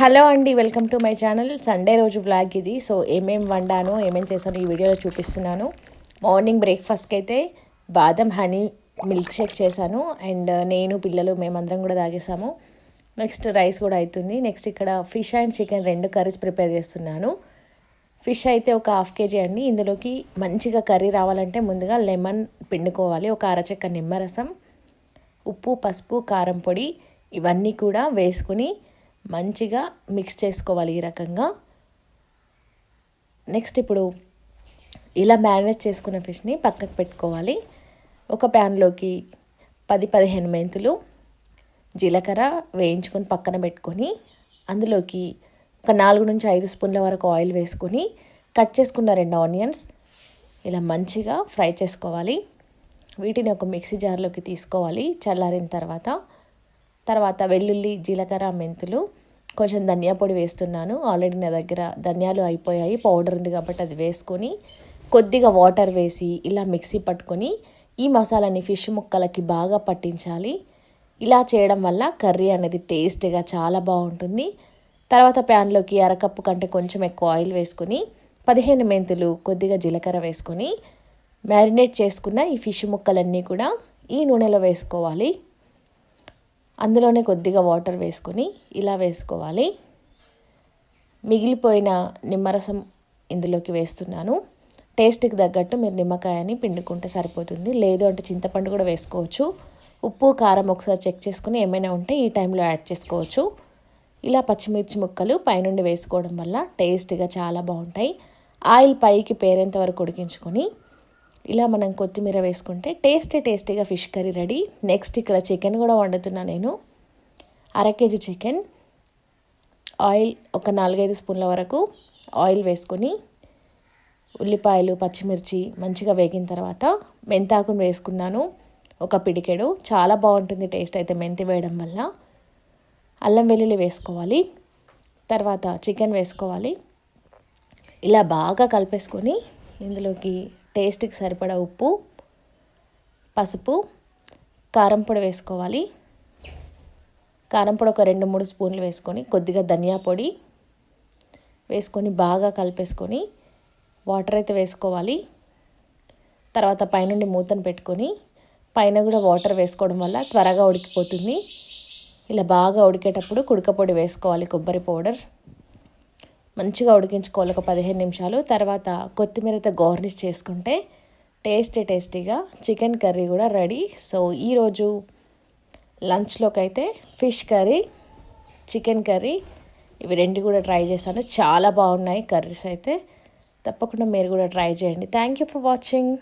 Hello అండి welcome to my channel. Sunday రోజు blog ఇది. సో ఏమేమి వండాను ఏమేమి చేశాను ఈ వీడియోలో చూపిస్తున్నాను. మార్నింగ్ బ్రేక్ఫాస్ట్కి అయితే బాదం హనీ మిల్క్ షేక్ చేశాను. అండ్ నేను పిల్లలు మేమందరం కూడా తాగేసాము నెక్స్ట్ రైస్ కూడా అవుతుంది నెక్స్ట్ ఇక్కడ ఫిష్ అండ్ చికెన్ రెండు కర్రీస్ ప్రిపేర్ చేస్తున్నాను. ఫిష్ అయితే ఒక హాఫ్ కేజీ అండి. ఇందులోకి మంచిగా కర్రీ రావాలంటే ముందుగా లెమన్ పిండుకోవాలి. ఒక అరచెక్క నిమ్మరసం ఉప్పు పసుపు కారం పొడి ఇవన్నీ కూడా వేసుకుని మంచిగా మిక్స్ చేసుకోవాలి ఈ రకంగా. నెక్స్ట్ ఇప్పుడు ఇలా మ్యారినేట్ చేసుకున్న ఫిష్ని పక్కకు పెట్టుకోవాలి. ఒక ప్యాన్లోకి పది పదిహేను మెంతులు జీలకర్ర వేయించుకొని పక్కన పెట్టుకొని అందులోకి ఒక నాలుగు నుంచి ఐదు స్పూన్ల వరకు ఆయిల్ వేసుకొని కట్ చేసుకున్న రెండు ఆనియన్స్ ఇలా మంచిగా ఫ్రై చేసుకోవాలి. వీటిని ఒక మిక్సీ జార్లోకి తీసుకోవాలి చల్లారిన తర్వాత. తర్వాత వెల్లుల్లి జీలకర్ర మెంతులు కొంచెం ధనియా పొడి వేస్తున్నాను. ఆల్రెడీ నా దగ్గర ధనియాలు అయిపోయాయి. పౌడర్ ఉంది కాబట్టి అది వేసుకొని కొద్దిగా వాటర్ వేసి ఇలా మిక్సీ పట్టుకొని ఈ మసాలాని ఫిష్ ముక్కలకి బాగా పట్టించాలి. ఇలా చేయడం వల్ల కర్రీ అనేది టేస్ట్గా చాలా బాగుంటుంది. తర్వాత ప్యాన్లోకి అరకప్పు కంటే కొంచెం ఎక్కువ ఆయిల్ వేసుకొని పదిహేను మెంతులు కొద్దిగా జీలకర్ర వేసుకొని మ్యారినేట్ చేసుకున్న ఈ ఫిష్ ముక్కలన్నీ కూడా ఈ నూనెలో వేసుకోవాలి. అందులోనే కొద్దిగా వాటర్ వేసుకొని ఇలా వేసుకోవాలి. మిగిలిపోయిన నిమ్మరసం ఇందులోకి వేస్తున్నాను. టేస్ట్కి తగ్గట్టు మీరు నిమ్మకాయని పిండుకుంటే సరిపోతుంది. లేదు అంటే చింతపండు కూడా వేసుకోవచ్చు. ఉప్పు కారం ఒకసారి చెక్ చేసుకుని ఏమైనా ఉంటే ఈ టైంలో యాడ్ చేసుకోవచ్చు. ఇలా పచ్చిమిర్చి ముక్కలు పైనుండి వేసుకోవడం వల్ల టేస్ట్గా చాలా బాగుంటాయి. ఆయిల్ పైకి పేరేంత వరకు ఉడికించుకొని ఇలా మనం కొత్తిమీర వేసుకుంటే టేస్టీ టేస్టీగా ఫిష్ కర్రీ రెడీ. నెక్స్ట్ ఇక్కడ చికెన్ కూడా వండుతున్నా నేను. అర కేజీ చికెన్ ఆయిల్ ఒక నాలుగైదు స్పూన్ల వరకు ఆయిల్ వేసుకొని ఉల్లిపాయలు పచ్చిమిర్చి మంచిగా వేగిన తర్వాత మెంతాకును వేసుకున్నాను. ఒక పిడికెడు. చాలా బాగుంటుంది టేస్ట్ అయితే మెంతి వేయడం వల్ల. అల్లం వెల్లుల్లి వేసుకోవాలి. తర్వాత చికెన్ వేసుకోవాలి. ఇలా బాగా కలిపేసుకొని ఇందులోకి టేస్ట్కి సరిపడా ఉప్పు పసుపు కారం పొడి వేసుకోవాలి. కారం పొడి ఒక రెండు మూడు స్పూన్లు వేసుకొని కొద్దిగా ధనియా పొడి వేసుకొని బాగా కలిపేసుకొని వాటర్ అయితే వేసుకోవాలి. తర్వాత పైనుండి మూతను పెట్టుకొని పైన కూడా వాటర్ వేసుకోవడం వల్ల త్వరగా ఉడికిపోతుంది. ఇలా బాగా ఉడికేటప్పుడు కుడక పొడి వేసుకోవాలి కొబ్బరి పౌడర్. మంచిగా ఉడికించుకోవాలి ఒక పదిహేను నిమిషాలు. తర్వాత కొత్తిమీరతో గార్నిష్ చేసుకుంటే టేస్టీ టేస్టీగా చికెన్ కర్రీ కూడా రెడీ. సో ఈరోజు లంచ్లోకి అయితే ఫిష్ కర్రీ చికెన్ కర్రీ ఇవి రెండు కూడా ట్రై చేశాను. చాలా బాగున్నాయి కర్రీస్ అయితే. తప్పకుండా మీరు కూడా ట్రై చేయండి. Thank you for watching.